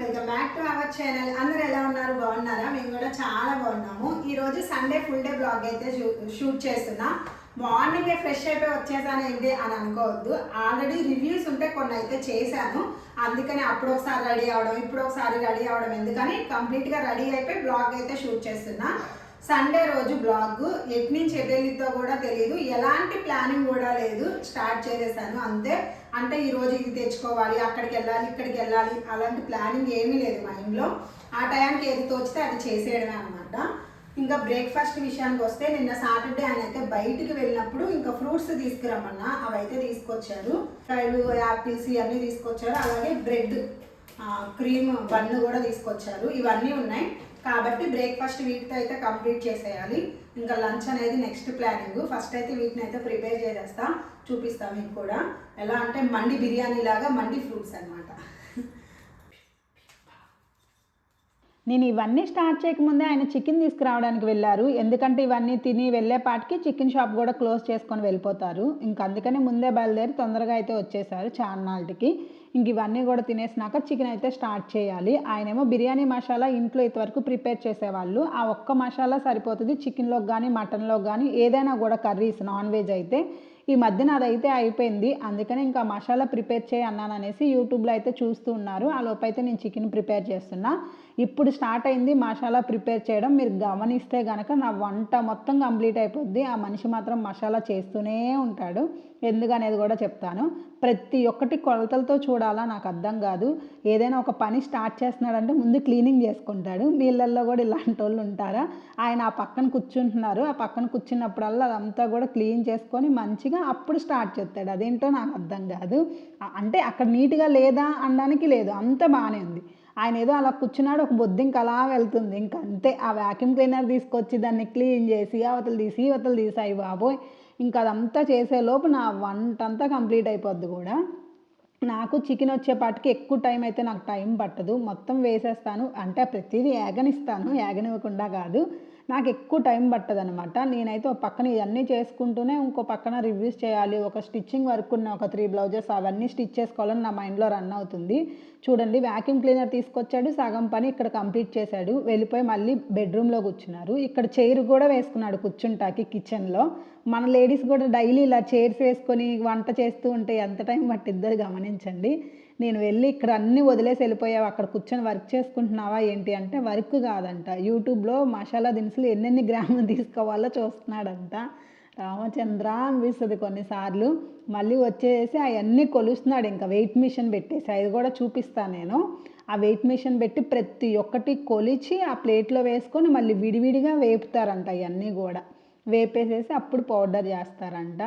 Welcome back to our channel అందరూ ఎలా ఉన్నారు? బాగున్నారా? మేము కూడా చాలా బాగున్నాము. ఈ రోజు సండే ఫుల్ డే బ్లాగ్ అయితే షూట్ చేస్తున్నా. మార్నింగ్ ఫ్రెష్ అయిపోయి వచ్చేసాను ఏంటి అని అనుకోవద్దు. ఆల్రెడీ రివ్యూస్ ఉంటే కొన్ని అయితే చేశాను. అందుకని అప్పుడు ఒకసారి రెడీ అవడం ఇప్పుడు ఒకసారి రెడీ అవడం ఎందుకని కంప్లీట్గా రెడీ అయిపోయి బ్లాగ్ అయితే షూట్ చేస్తున్నా. సండే రోజు బ్లాగ్ ఎట్నుంచి ఎటు వెళ్ళిద్దో కూడా తెలియదు ఎలాంటి ప్లానింగ్ కూడా లేదు. స్టార్ట్ చేసేసాను. అంతే. అంటే ఈరోజు ఇది తెచ్చుకోవాలి అక్కడికి వెళ్ళాలి ఇక్కడికి వెళ్ళాలి అలాంటి ప్లానింగ్ ఏమీ లేదు మైండ్లో ఆ టైంకి ఏది తోచితే అది చేసేయడమే అనమాట ఇంకా బ్రేక్ఫాస్ట్ విషయానికి వస్తే నిన్న సాటర్డే ఆయన అయితే బయటికి వెళ్ళినప్పుడు ఇంకా ఫ్రూట్స్ తీసుకురమ్మన్నా అవి అయితే తీసుకొచ్చారు. ఫ్రైడ్ యాపిల్స్ ఇవన్నీ తీసుకొచ్చారు అలాగే బ్రెడ్ క్రీమ్ బన్ను కూడా తీసుకొచ్చారు. ఇవన్నీ ఉన్నాయి. కాబట్టి బ్రేక్ఫాస్ట్ వీటితో అయితే కంప్లీట్ చేసేయాలి. ఇంకా లంచ్ అనేది నెక్స్ట్ ప్లానింగ్ ఫస్ట్ అయితే వీటిని అయితే ప్రిపేర్ చేసేస్తాను చూపిస్తాం మీకు కూడా. ఎలా అంటే మండి బిర్యానీ లాగా మండి ఫ్రూట్స్ అన్నమాట. నేను ఇవన్నీ స్టార్ట్ చేయకముందే ఆయన చికెన్ తీసుకురావడానికి వెళ్ళారు. ఎందుకంటే ఇవన్నీ తిని వెళ్ళేపాటికి చికెన్ షాప్ కూడా క్లోజ్ చేసుకొని వెళ్ళిపోతారు. ఇంక అందుకనే ముందే బయలుదేరి తొందరగా అయితే వచ్చేసారు చాన్నాళ్ళకి ఇంక ఇవన్నీ కూడా తినేసినాక చికెన్ అయితే స్టార్ట్ చేయాలి. ఆయనేమో బిర్యానీ మసాలా ఇంట్లో ఇంతవరకు ప్రిపేర్ చేసేవాళ్ళు. ఆ ఒక్క మసాలా సరిపోతుంది చికెన్లోకి కానీ మటన్లోకి కానీ ఏదైనా కూడా కర్రీస్ నాన్ వెజ్ అయితే. ఈ మధ్యన అదైతే అయిపోయింది. అందుకని ఇంకా మసాలా ప్రిపేర్ చేయి అన్నాను అనేసి యూట్యూబ్లో అయితే చూస్తూ ఉన్నారు. ఆ లోపైతే అయితే నేను చికెన్ ప్రిపేర్ చేస్తున్నా. ఇప్పుడు స్టార్ట్ అయింది మసాలా ప్రిపేర్ చేయడం. మీరు గమనిస్తే కనుక నా వంట మొత్తం కంప్లీట్ అయిపోద్ది. ఆ మనిషి మాత్రం మసాలా చేస్తూనే ఉంటాడు. ఎందుకనేది కూడా చెప్తాను. ప్రతి ఒక్కటి కొలతలతో చూడాలా నాకు అర్థం కాదు. ఏదైనా ఒక పని స్టార్ట్ చేస్తున్నాడంటే ముందు క్లీనింగ్ చేసుకుంటాడు. వీళ్ళల్లో కూడా ఇలాంటి వాళ్ళు ఉంటారా? ఆయన ఆ పక్కన కూర్చుంటున్నారు. ఆ పక్కన కూర్చున్నప్పుడల్లా అదంతా కూడా క్లీన్ చేసుకొని మంచిగా అప్పుడు స్టార్ట్ చేస్తాడు. అదేంటో నాకు అర్థం కాదు. అంటే అక్కడ నీట్గా లేదా అనడానికి లేదు. అంత బాగానే ఉంది. ఆయన ఏదో అలా కూర్చున్నాడు ఒక బొద్దింక అలా వెళ్తుంది. ఇంక అంతే ఆ వ్యాక్యూమ్ క్లీనర్ తీసుకొచ్చి దాన్ని క్లీన్ చేసి అవతలు తీసి అవతలు తీసాయి బాబోయ్. ఇంకా అదంతా చేసేలోపు నా వంట అంతా కంప్లీట్ అయిపోద్ది కూడా. నాకు చికెన్ వచ్చేపాటికి ఎక్కువ టైం అయితే నాకు టైం పట్టదు. మొత్తం వేసేస్తాను. అంటే ప్రతిదీ ఏగనిస్తాను. ఏగనివ్వకుండా కాదు. నాకు ఎక్కువ టైం పట్టదు అనమాట నేనైతే ఒక పక్కన ఇవన్నీ చేసుకుంటూనే ఇంకో పక్కన రివ్యూస్ చేయాలి. ఒక స్టిచ్చింగ్ వర్క్ ఉన్న ఒక త్రీ బ్లౌజెస్ అవన్నీ స్టిచ్ చేసుకోవాలని నా మైండ్లో రన్ అవుతుంది. చూడండి వ్యాక్యూమ్ క్లీనర్ తీసుకొచ్చాడు సగం పని ఇక్కడ కంప్లీట్ చేశాడు వెళ్ళిపోయి మళ్ళీ బెడ్రూమ్లో కూర్చున్నారు. ఇక్కడ చైర్ కూడా వేసుకున్నాడు కూర్చుంటాకి కిచెన్లో. మన లేడీస్ కూడా డైలీ ఇలా చైర్స్ వేసుకొని వంట చేస్తూ ఉంటే ఎంత టైం పట్టిద్దరు గమనించండి. నేను వెళ్ళి ఇక్కడ అన్నీ వదిలేసి వెళ్ళిపోయావు అక్కడ కూర్చొని వర్క్ చేసుకుంటున్నావా ఏంటి అంటే వర్క్ కాదంట. యూట్యూబ్లో మసాలా దినుసులు ఎన్నెన్ని గ్రాములు తీసుకోవాలో చూస్తున్నాడంట. రామచంద్ర అనిపిస్తుంది కొన్నిసార్లు. మళ్ళీ వచ్చేసి అవన్నీ కొలుస్తున్నాడు. ఇంకా వెయిట్ మిషన్ పెట్టేసి అది కూడా చూపిస్తాను నేను. ఆ వెయిట్ మిషన్ పెట్టి ప్రతి ఒక్కటి కొలిచి ఆ ప్లేట్లో వేసుకొని మళ్ళీ విడివిడిగా వేపుతారంట అవన్నీ కూడా. వేపేసేసి అప్పుడు పౌడర్ చేస్తారంట.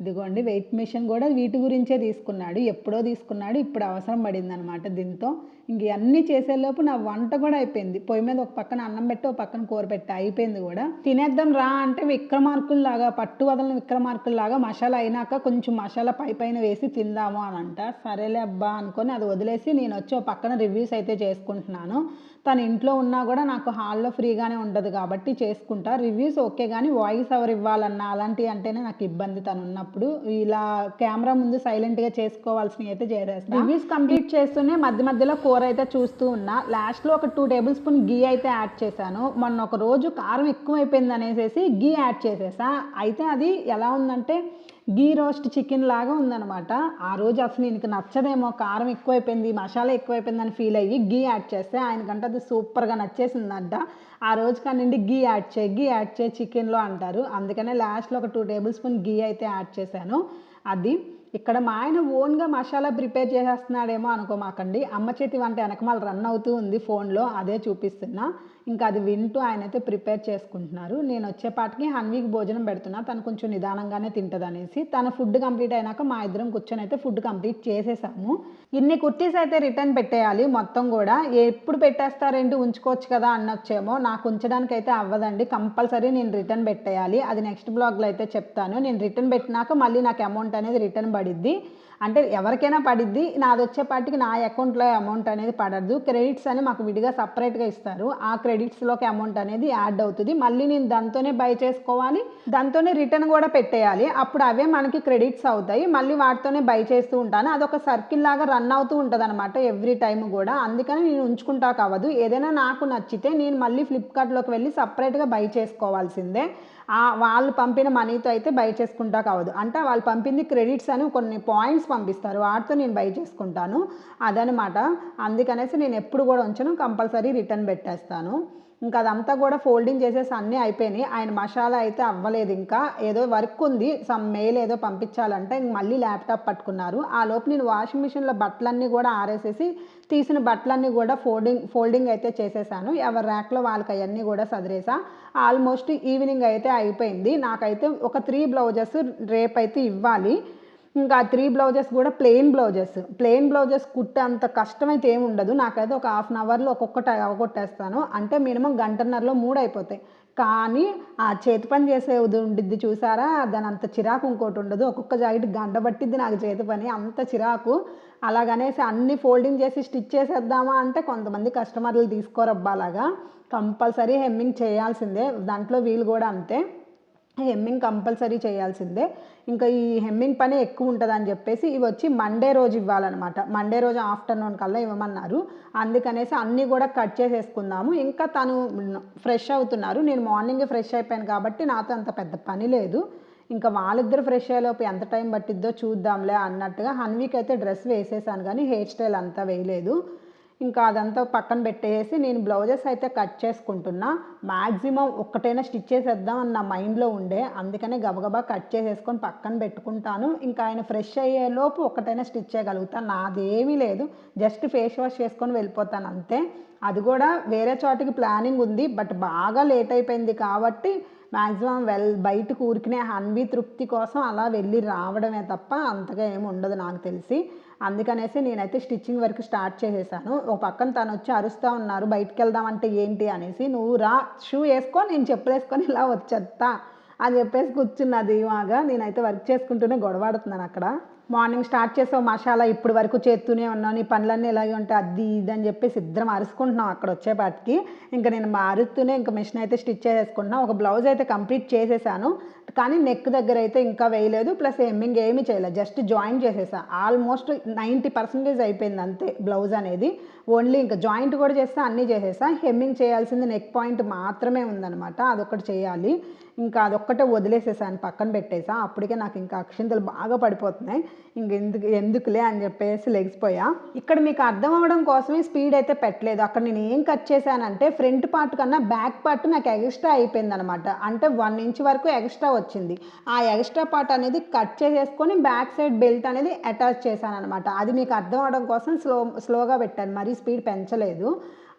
ఇదిగోండి వెయిట్ మిషన్ కూడా వీటి గురించే తీసుకున్నాడు. ఎప్పుడో తీసుకున్నాడు ఇప్పుడు అవసరం పడింది అనమాట దీంతో. ఇంక ఇవన్నీ చేసేలోపు నా వంట కూడా అయిపోయింది. పొయ్యి మీద ఒక పక్కన అన్నం పెట్టి ఒక పక్కన కూర పెట్టి అయిపోయింది కూడా. తినేద్దాం రా అంటే విక్రమార్కుల్లాగా పట్టు వదలని విక్రమార్కుల్లాగా మసాలా అయినాక కొంచెం మసాలా పై పైన వేసి తిందాము అని అంట సరేలే అబ్బా అనుకొని అది వదిలేసి నేను వచ్చి ఒక పక్కన రివ్యూస్ అయితే చేసుకుంటున్నాను. తను ఇంట్లో ఉన్నా కూడా నాకు హాల్లో ఫ్రీగానే ఉండదు కాబట్టి చేసుకుంటా. రివ్యూస్ ఓకే కానీ వాయిస్ ఎవరు ఇవ్వాలన్నా అలాంటివి అంటేనే నాకు ఇబ్బంది తను ఉన్నప్పుడు. ఇలా కెమెరా ముందు సైలెంట్గా చేసుకోవాల్సినవి అయితే చేసేస్తాను రివ్యూస్ కంప్లీట్ చేస్తూనే మధ్య మధ్యలో కూర అయితే చూస్తూ ఉన్నా. లాస్ట్లో ఒక టూ టేబుల్ స్పూన్ గీ అయితే యాడ్ చేశాను. మొన్న ఒక రోజు కారం ఎక్కువైపోయింది అనేసి గీ యాడ్ చేసేసా. అయితే అది ఎలా ఉందంటే గీ రోస్ట్ చికెన్ లాగా ఉందనమాట ఆ రోజు అసలు ఈయనకి నచ్చదేమో కారం ఎక్కువైపోయింది మసాలా ఎక్కువైపోయింది అని ఫీల్ అయ్యి గీ యాడ్ చేస్తే ఆయనకంటే అది సూపర్గా నచ్చేసిందంట. ఆ రోజు కానివ్వండి గీ యాడ్ చేయి గీ యాడ్ చేయి చికెన్లో అంటారు. అందుకనే లాస్ట్లో ఒక టూ టేబుల్ స్పూన్ గీ అయితే యాడ్ చేశాను. అది ఇక్కడ మా ఆయన ఓన్గా మసాలా ప్రిపేర్ చేసేస్తున్నాడేమో అనుకోమాకండి. అమ్మ చేతి వంట వెనకమాల రన్ అవుతూ ఉంది ఫోన్లో అదే చూపిస్తున్నా. ఇంకా అది వింటూ ఆయన అయితే ప్రిపేర్ చేసుకుంటున్నారు. నేను వచ్చేపాటికి హన్వీకి భోజనం పెడుతున్నా. తను కొంచెం నిదానంగానే తింటుంది అనేసి తన ఫుడ్ కంప్లీట్ అయినాక మా ఇద్దరం కూర్చొని అయితే ఫుడ్ కంప్లీట్ చేసేసాము. ఇన్ని కుర్తీస్ అయితే రిటర్న్ పెట్టేయాలి మొత్తం కూడా. ఎప్పుడు పెట్టేస్తారేంటి ఉంచుకోవచ్చు కదా అన్నొచ్చేమో. నాకు ఉంచడానికి అయితే అవ్వదండి. కంపల్సరీ నేను రిటర్న్ పెట్టేయాలి. అది నెక్స్ట్ బ్లాగ్లో అయితే చెప్తాను. నేను రిటర్న్ పెట్టినాక మళ్ళీ నాకు అమౌంట్ అనేది రిటర్న్ పడిద్ది. అంటే ఎవరికైనా పడిద్ది నాది వచ్చేపాటికి నా అకౌంట్లో అమౌంట్ అనేది పడదు క్రెడిట్స్ అని మాకు విడిగా సపరేట్గా ఇస్తారు. ఆ క్రెడిట్స్లోకి అమౌంట్ అనేది యాడ్ అవుతుంది. మళ్ళీ నేను దాంతోనే బై చేసుకోవాలి. దాంతోనే రిటర్న్ కూడా పెట్టేయాలి. అప్పుడు అవే మనకి క్రెడిట్స్ అవుతాయి. మళ్ళీ వాటితోనే బై చేస్తూ ఉంటాను. అదొక సర్కిల్ లాగా రన్ అవుతూ ఉంటుంది అనమాట ఎవ్రీ టైం కూడా. అందుకని నేను ఉంచుకుంటా కావదు ఏదైనా నాకు నచ్చితే నేను మళ్ళీ ఫ్లిప్కార్ట్లోకి వెళ్ళి సపరేట్గా బై చేసుకోవాల్సిందే. ఆ వాళ్ళు పంపిన మనీతో అయితే బై చేసుకుంటా కావదు అంటే వాళ్ళు పంపింది క్రెడిట్స్ అని కొన్ని పాయింట్స్ పంపిస్తారు. వాటితో నేను బై చేసుకుంటాను. అదనమాట. అందుకనేసి నేను ఎప్పుడు కూడా ఉంచను. కంపల్సరీ రిటర్న్ పెట్టేస్తాను. ఇంకా అదంతా కూడా ఫోల్డింగ్ చేసేసి అన్నీ అయిపోయినాయి. ఆయన మసాలా అయితే అవ్వలేదు ఇంకా. ఏదో వర్క్ ఉంది. సమ్ మెయిల్ ఏదో పంపించాలంటే ఇంక మళ్ళీ ల్యాప్టాప్ పట్టుకున్నారు. ఆ లోపు నేను వాషింగ్ మిషన్లో బట్టలన్నీ కూడా ఆరేసేసి తీసిన బట్టలన్నీ కూడా ఫోల్డింగ్ ఫోల్డింగ్ అయితే చేసేసాను. ఎవరి ర్యాక్లో వాళ్ళకి అవన్నీ కూడా సదిరేసా. ఆల్మోస్ట్ ఈవినింగ్ అయితే అయిపోయింది. నాకైతే ఒక త్రీ బ్లౌజెస్ రేపైతే ఇవ్వాలి. ఇంకా త్రీ బ్లౌజెస్ కూడా ప్లెయిన్ బ్లౌజెస్ ప్లెయిన్ బ్లౌజెస్ కుట్టే అంత కష్టమైతే ఏమి ఉండదు. నాకైతే ఒక హాఫ్ అన్ అవర్లో ఒక్కొక్కటి అవగొట్టేస్తాను. అంటే మినిమం గంటన్నరలో మూడు అయిపోతాయి కానీ ఆ చేతి పని చేసేది ఉండిద్ది చూసారా? దాని అంత చిరాకు ఇంకోటి ఉండదు. ఒక్కొక్క జాకెట్ గంట పట్టిద్ది నాకు చేతి పని. అంత చిరాకు. అలాగనేసి అన్ని ఫోల్డింగ్ చేసి స్టిచ్ చేసేద్దామా అంటే కొంతమంది కస్టమర్లు తీసుకోరబ్బా అలాగా. కంపల్సరీ హెమ్మింగ్ చేయాల్సిందే. దాంట్లో వీలు కూడా అంతే. హెమ్మింగ్ కంపల్సరీ చేయాల్సిందే. ఇంకా ఈ హెమ్మింగ్ పని ఎక్కువ ఉంటుంది అని చెప్పేసి ఇవి వచ్చి మండే రోజు ఇవ్వాలన్నమాట. మండే రోజు ఆఫ్టర్నూన్ కల్లా ఇవ్వమన్నారు. అందుకనేసి అన్నీ కూడా కట్ చేసేసుకుందాము. ఇంకా తను ఫ్రెష్ అవుతున్నారు. నేను మార్నింగ్ ఫ్రెష్ అయిపోయాను కాబట్టి నాతో అంత పెద్ద పని లేదు. ఇంకా వాళ్ళిద్దరు ఫ్రెష్ అయ్యేలోపు ఎంత టైం పట్టిద్దో చూద్దాంలే అన్నట్టుగా హన్వీకి అయితే డ్రెస్ వేసేసాను కానీ హెయిర్ స్టైల్ అంతా వేయలేదు. ఇంకా అదంతా పక్కన పెట్టేసి నేను బ్లౌజెస్ అయితే కట్ చేసుకుంటున్నా. మ్యాక్సిమం ఒక్కటైనా స్టిచ్ చేసేద్దాం అని నా మైండ్లో ఉండే. అందుకనే గబగబా కట్ చేసేసుకొని పక్కన పెట్టుకుంటాను. ఇంకా ఆయన ఫ్రెష్ అయ్యేలోపు ఒక్కటైనా స్టిచ్ చేయగలుగుతాను నాదేమీ లేదు. జస్ట్ ఫేస్ వాష్ చేసుకొని వెళ్ళిపోతాను అంతే. అది కూడా వేరే చోటికి ప్లానింగ్ ఉంది. బట్ బాగా లేట్ అయిపోయింది కాబట్టి మ్యాక్సిమం వెల్ బయటకు ఊరికినే హన్వీ తృప్తి కోసం అలా వెళ్ళి రావడమే తప్ప అంతగా ఏమి ఉండదు నాకు తెలిసి. అందుకనేసి నేనైతే స్టిచ్చింగ్ వర్క్ స్టార్ట్ చేసేసాను. ఒక పక్కన తను వచ్చి అరుస్తూ ఉన్నారు బయటికి వెళ్దామంటే ఏంటి అనేసి నువ్వు రా షూ వేసుకో నేను చెప్పులేసుకొని ఇలా వచ్చేస్తా అని చెప్పేసి కూర్చున్నది ఇవాగా నేనైతే వర్క్ చేసుకుంటూనే గొడవాడుతున్నాను అక్కడ. మార్నింగ్ స్టార్ట్ చేసావు మసాలా ఇప్పుడు వరకు చేస్తూనే ఉన్నాను నీ పనులన్నీ ఇలాగే ఉంటాయి అది ఇది అని చెప్పేసి ఇద్దరం అరుచుకుంటున్నాం అక్కడ వచ్చేపాటికి. ఇంకా నేను మారుతూనే ఇంకా మిషన్ అయితే స్టిచ్ చేసేసుకుంటున్నాను ఒక బ్లౌజ్ అయితే కంప్లీట్ చేసేసాను కానీ నెక్ దగ్గర అయితే ఇంకా వేయలేదు ప్లస్ ఎమ్మింగ్ ఏమీ చేయలేదు జస్ట్ జాయింట్ చేసేసాను ఆల్మోస్ట్ నైంటీ పర్సెంటేజ్ అయిపోయింది అంతే బ్లౌజ్ అనేది. ఓన్లీ ఇంకా జాయింట్ కూడా చేస్తే అన్నీ చేసేసా. హెమ్మింగ్ చేయాల్సింది నెక్ పాయింట్ మాత్రమే ఉందన్నమాట అదొకటి చేయాలి. ఇంకా అదొక్కటే వదిలేసేసాను పక్కన పెట్టేసా. అప్పటికే నాకు ఇంకా అక్షింతలు బాగా పడిపోతున్నాయి. ఇంక ఎందుకు ఎందుకులే అని చెప్పేసి లెగిసిపోయా. ఇక్కడ మీకు అర్థం అవ్వడం కోసమే స్పీడ్ అయితే పెట్టలేదు. అక్కడ నేను ఏం కట్ చేశానంటే ఫ్రంట్ పార్ట్ కన్నా బ్యాక్ పార్ట్ నాకు ఎక్స్ట్రా అయిపోయింది అనమాట అంటే వన్ ఇంచ్ వరకు ఎక్స్ట్రా వచ్చింది. ఆ ఎక్స్ట్రా పార్ట్ అనేది కట్ చేసేసుకొని బ్యాక్ సైడ్ బెల్ట్ అనేది అటాచ్ చేశాను అనమాట అది మీకు అర్థం అవడం కోసం స్లో స్లోగా పెట్టాను. మరీ స్పీడ్ పెంచలేదు.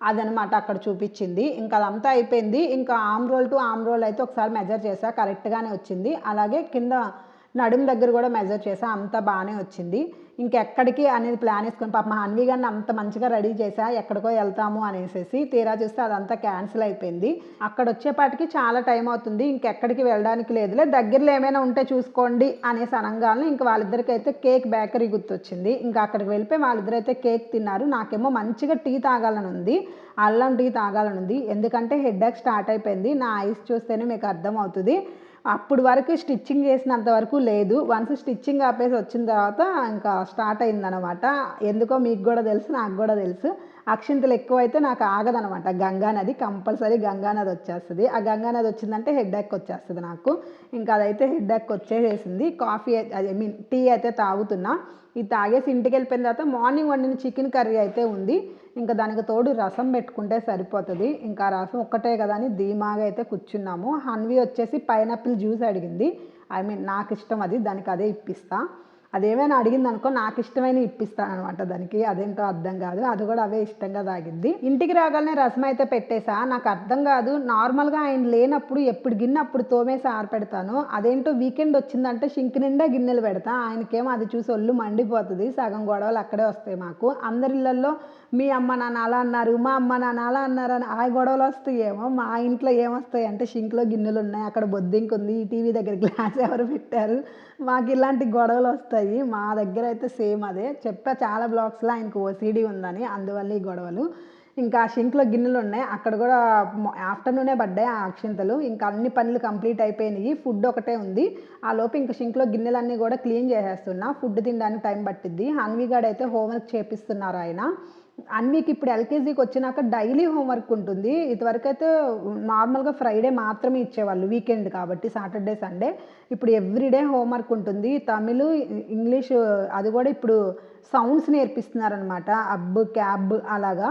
అదనమాట అక్కడ చూపించింది. ఇంకా అదంతా అయిపోయింది. ఇంకా arm roll to arm roll అయితే ఒకసారి మెజర్ చేసా. కరెక్ట్గానే వచ్చింది. అలాగే కింద నడుము దగ్గర కూడా మెజర్ చేసా అంతా బాగానే వచ్చింది. ఇంకెక్కడికి అనేది ప్లాన్ వేసుకొని పాప మా హన్వి గారిని అంత మంచిగా రెడీ చేసా ఎక్కడికో వెళ్తాము అనేసి తీరా చూస్తే అదంతా క్యాన్సిల్ అయిపోయింది. అక్కడ వచ్చేపాటికి చాలా టైం అవుతుంది ఇంకెక్కడికి వెళ్ళడానికి లేదులే దగ్గరలో ఏమైనా ఉంటే చూసుకోండి అనేసి అనగానే ఇంక వాళ్ళిద్దరికి అయితే కేక్ బేకరీ గుర్తొచ్చింది. ఇంకా అక్కడికి వెళ్ళిపోయి వాళ్ళిద్దరు అయితే కేక్ తిన్నారు. నాకేమో మంచిగా టీ తాగాలని ఉంది అల్లం టీ తాగాలని ఉంది. ఎందుకంటే హెడ్ స్టార్ట్ అయిపోయింది. నా ఐస్ చూస్తేనే మీకు అర్థమవుతుంది. అప్పుడు వరకు స్టిచ్చింగ్ చేసినంత వరకు లేదు. వన్స్ స్టిచ్చింగ్ ఆపేసి వచ్చిన తర్వాత ఇంకా స్టార్ట్ అయిందనమాట ఎందుకో మీకు కూడా తెలుసు నాకు కూడా తెలుసు. అక్షింతలు ఎక్కువైతే నాకు ఆగదనమాట గంగా నది కంపల్సరీ గంగా నది వచ్చేస్తుంది. ఆ గంగా నది వచ్చిందంటే హెడ్ ఎక్ వచ్చేస్తుంది నాకు. ఇంకా అదైతే హెడ్ ఎక్ వచ్చేసేసింది. కాఫీ ఐ మీన్ టీ అయితే తాగుతున్నా. ఇది తాగేసి ఇంటికి వెళ్ళిపోయిన తర్వాత మార్నింగ్ వండిన చికెన్ కర్రీ అయితే ఉంది. ఇంకా దానికి తోడు రసం పెట్టుకుంటే సరిపోతుంది. ఇంకా రసం ఒక్కటే కదా అని ధీమాగా అయితే కూర్చున్నాము. హన్వి వచ్చేసి పైనాపిల్ జ్యూస్ అడిగింది. ఐ మీన్ నాకు ఇష్టం అది దానికి అదే ఇప్పిస్తా. అదేమైనా అడిగింది అనుకో నాకు ఇష్టమైన ఇప్పిస్తాను అనమాట దానికి. అదేంటో అర్థం కాదు. అది కూడా అవే ఇష్టంగా తాగిద్ది ఇంటికి రాగానే రసం అయితే పెట్టేసా. నాకు అర్థం కాదు. నార్మల్గా ఆయన లేనప్పుడు ఎప్పుడు గిన్నె అప్పుడు తోమేసి ఆరపెడతాను అదేంటో వీకెండ్ వచ్చిందంటే షింక్ నిండా గిన్నెలు పెడతా. ఆయనకేమో అది చూసి ఒళ్ళు మండిపోతుంది. సగం గొడవలు అక్కడే వస్తాయి మాకు. అందరిళ్ళల్లో మీ అమ్మ నాన్న అలా అన్నారు మా అమ్మ నాన్న అలా అన్నారు అని ఆ గొడవలు వస్తాయేమో మా ఇంట్లో ఏమొస్తాయి అంటే షింక్లో గిన్నెలు ఉన్నాయి అక్కడ బొద్దింకు ఉంది ఈ టీవీ దగ్గర గ్లాస్ ఎవరు పెట్టారు మాకు ఇలాంటి గొడవలు వస్తాయి మా దగ్గర అయితే సేమ్ అదే చెప్పా చాలా బ్లాగ్స్లో ఆయనకు ఓసీడీ ఉందని అందువల్ల ఈ గొడవలు. ఇంకా షింక్లో గిన్నెలు ఉన్నాయి అక్కడ కూడా ఆఫ్టర్నూనే పడ్డాయి ఆ అక్షింతలు ఇంకా అన్ని పనులు కంప్లీట్ అయిపోయినాయి ఫుడ్ ఒకటే ఉంది ఆ లోపు ఇంకా షింక్లో గిన్నెలన్నీ కూడా క్లీన్ చేసేస్తున్నా ఫుడ్ తినడానికి టైం పట్టిద్ది హన్వీగాడ్ అయితే హోంవర్క్ చేపిస్తున్నారు ఆయన అన్వికి ఇప్పుడు ఎల్కేజీకి వచ్చినాక డైలీ హోంవర్క్ ఉంటుంది. ఇదివరకు అయితే నార్మల్గా ఫ్రైడే మాత్రమే ఇచ్చేవాళ్ళు వీకెండ్ కాబట్టి సాటర్డే సండే. ఇప్పుడు ఎవ్రీడే హోంవర్క్ ఉంటుంది. తమిళ్ ఇంగ్లీష్ అది కూడా ఇప్పుడు సౌండ్స్ నేర్పిస్తున్నారనమాట అబ్ క్యాబ్ అలాగా.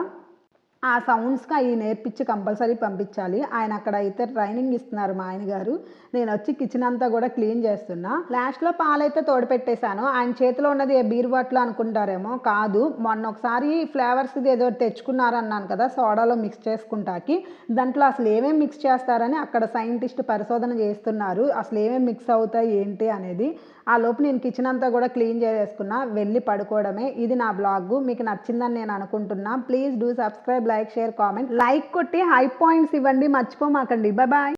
ఆ సౌండ్స్కి అవి నేర్పించి కంపల్సరీ పంపించాలి. ఆయన అక్కడ అయితే ట్రైనింగ్ ఇస్తున్నారు మా ఆయన గారు. నేను వచ్చి కిచెన్ అంతా కూడా క్లీన్ చేస్తున్నా. లాస్ట్లో పాలైతే తోడుపెట్టేశాను. ఆయన చేతిలో ఉన్నది ఏ బీర్ బాటిల్ అనుకుంటారేమో కాదు. మొన్న ఒకసారి ఫ్లేవర్స్ది ఏదో తెచ్చుకున్నారన్నాను కదా సోడాలో మిక్స్ చేసుకుంటాకి. దాంట్లో అసలు ఏమేమి మిక్స్ చేస్తారని అక్కడ సైంటిస్ట్ పరిశోధన చేస్తున్నారు. అసలు ఏమేమి మిక్స్ అవుతాయి ఏంటి అనేది. ఆ లోపు నేను కిచెన్ అంతా కూడా క్లీన్ చేసేసుకున్నా వెళ్ళి పడుకోవడమే. ఇది నా బ్లాగ్ మీకు నచ్చిందని నేను అనుకుంటున్నా. Please do subscribe like share comment like కొట్టి హై పాయింట్స్ ఇవ్వండి. మర్చిపోమాకండి. Bye bye